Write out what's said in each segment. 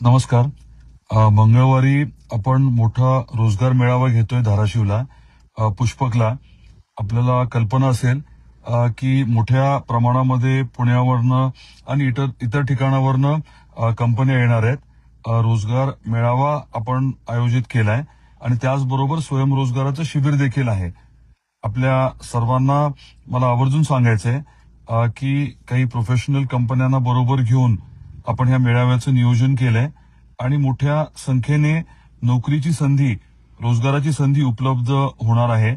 नमस्कार. मंगळवारी आपण मोठा रोजगार मेळावा घेतोय धाराशिवला पुष्पकला. आपल्याला कल्पना असेल की मोठ्या प्रमाणामध्ये पुण्यावरनं आणि इतर इतर ठिकाणावरनं कंपन्या येणार आहेत. रोजगार मेळावा आपण आयोजित केलाय आणि त्याचबरोबर स्वयंरोजगाराचं शिबिर देखील आहे. आपल्या सर्वांना मला आवर्जून सांगायचंय की काही प्रोफेशनल कंपन्यांना बरोबर घेऊन आपण ह्या मेळाव्याचं नियोजन केलंय आणि मोठ्या संख्येने नोकरीची संधी रोजगाराची संधी उपलब्ध होणार आहे.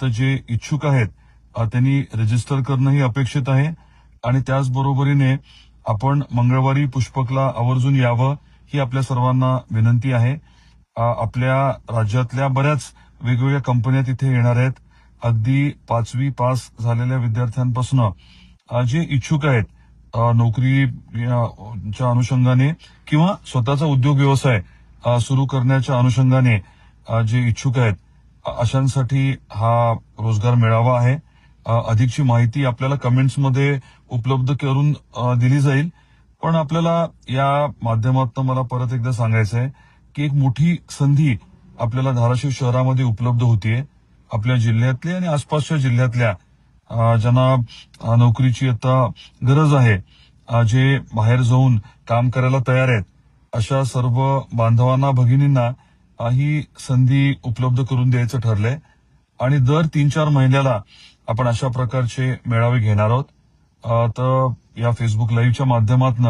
तर जे इच्छुक आहेत त्यांनी रजिस्टर करणंही अपेक्षित आहे. आणि त्याचबरोबरीने आपण मंगळवारी पुष्पकला आवर्जून यावं ही आपल्या सर्वांना विनंती आहे. आपल्या राज्यातल्या बऱ्याच वेगवेगळ्या कंपन्या तिथे येणार आहेत. अगदी पाचवी पास झालेल्या विद्यार्थ्यांपासून जे इच्छुक आहेत नोकरी नोकरीच्या अनुषंगाने किंवा स्वतःचा उद्योग व्यवसाय सुरू करण्याच्या अनुषंगाने जे इच्छुक आहेत अशांसाठी हा रोजगार मेळावा आहे. अधिकची माहिती आपल्याला कमेंट्समध्ये उपलब्ध करून दिली जाईल. पण आपल्याला या माध्यमातून मला परत एकदा सांगायचं आहे की एक मोठी संधी आपल्याला धाराशिव शहरामध्ये उपलब्ध होतीये. आपल्या जिल्ह्यातल्या आणि आसपासच्या जिल्ह्यातल्या ज्यांना नोकरीची आता गरज आहे. जे बाहेर जाऊन काम करायला तयार आहेत. अशा सर्व बांधवांना भगिनींना ही संधी उपलब्ध करून द्यायचं ठरलंय. आणि दर तीन चार महिन्याला आपण अशा प्रकारचे मेळावे घेणार आहोत. तर या फेसबुक लाईव्हच्या माध्यमातून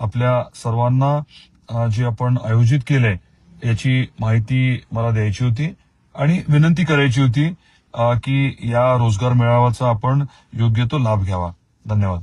आपल्या सर्वांना जे आपण आयोजित केलंय याची माहिती मला द्यायची होती. आणि विनंती करायची होती की या रोजगार मेळाव्याचा आपण योग्य तो लाभ घ्यावा. धन्यवाद.